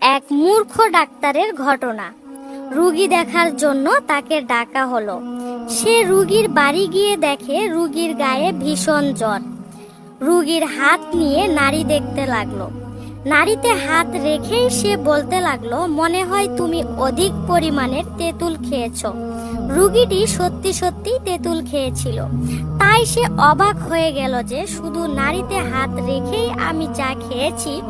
এক মূর্খ ডাক্তারের ঘটনা। রুগী দেখার জন্য তাকে ডাকা হলো। সে রুগীর বাড়ি গিয়ে দেখে রুগীর গায়ে ভীষণ জ্বর। রুগীর হাত নিয়ে নারী দেখতে লাগল। নারীতে হাত রেখেই সে বলতে লাগল, মনে হয় তুমি অধিক পরিমাণের তেঁতুল খেয়েছো। রুগীটি সত্যি সত্যি তেঁতুল খেয়েছিল। তাই সে অবাক হয়ে গেল যে শুধু নারীতে হাত রেখেই আমি যা খেয়েছি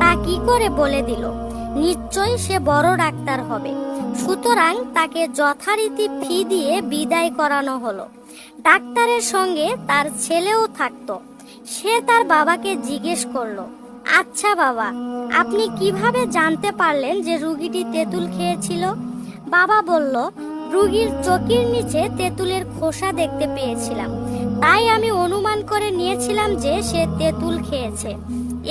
তা কি করে বলে দিল। নিশ্চয়ই সে বড় ডাক্তার হবে। সুতরাং তাকে যথারীতি ফি দিয়ে বিদায় করানো হলো। ডাক্তারের সঙ্গে তার ছেলেও থাকতো। সে তার বাবাকে জিজ্ঞেস করল আচ্ছা বাবা, আপনি কীভাবে জানতে পারলেন যে রুগীটি তেঁতুল খেয়েছিল? বাবা বলল, রুগীর চোখের নিচে তেঁতুলের খোসা দেখতে পেয়েছিলাম। তাই আমি অনুমান করে নিয়েছিলাম যে সে তেঁতুল খেয়েছে।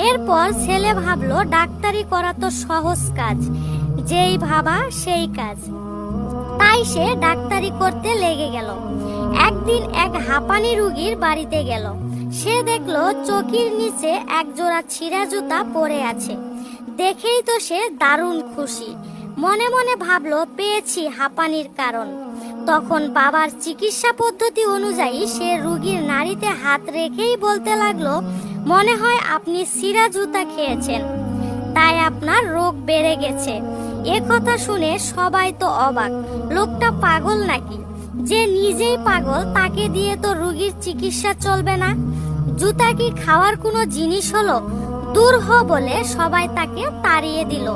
এরপর ছেলে ভাবলো, ডাক্তারি করা তো সহজ কাজ, যেই ভাবা সেই কাজ। তাই সে ডাক্তারি করতে লেগে গেল। একদিন এক হাঁপানি রুগীর বাড়িতে গেল। সে দেখল চকির নিচে এক জোড়া ছিঁড়া জুতা পরে আছে। দেখেই তো সে দারুণ খুশি। মনে মনে ভাবলো, পেয়েছি হাঁপানির কারণ। তখন বাবার চিকিৎসা পদ্ধতি অনুযায়ী সে রুগীর নাড়িতে হাত রেখেই বলতে লাগল, মনে হয় আপনি সিরা জুতা খেয়েছেন। তাই আপনার রোগ বেড়ে গেছে। এ কথা শুনে সবাই তো অবাক। লোকটা পাগল নাকি? যে নিজেই পাগল, তাকে দিয়ে তো রুগীর চিকিৎসা চলবে না। জুতা কি খাওয়ার কোনো জিনিস হলো? দূর হ বলে সবাই তাকে তাড়িয়ে দিল।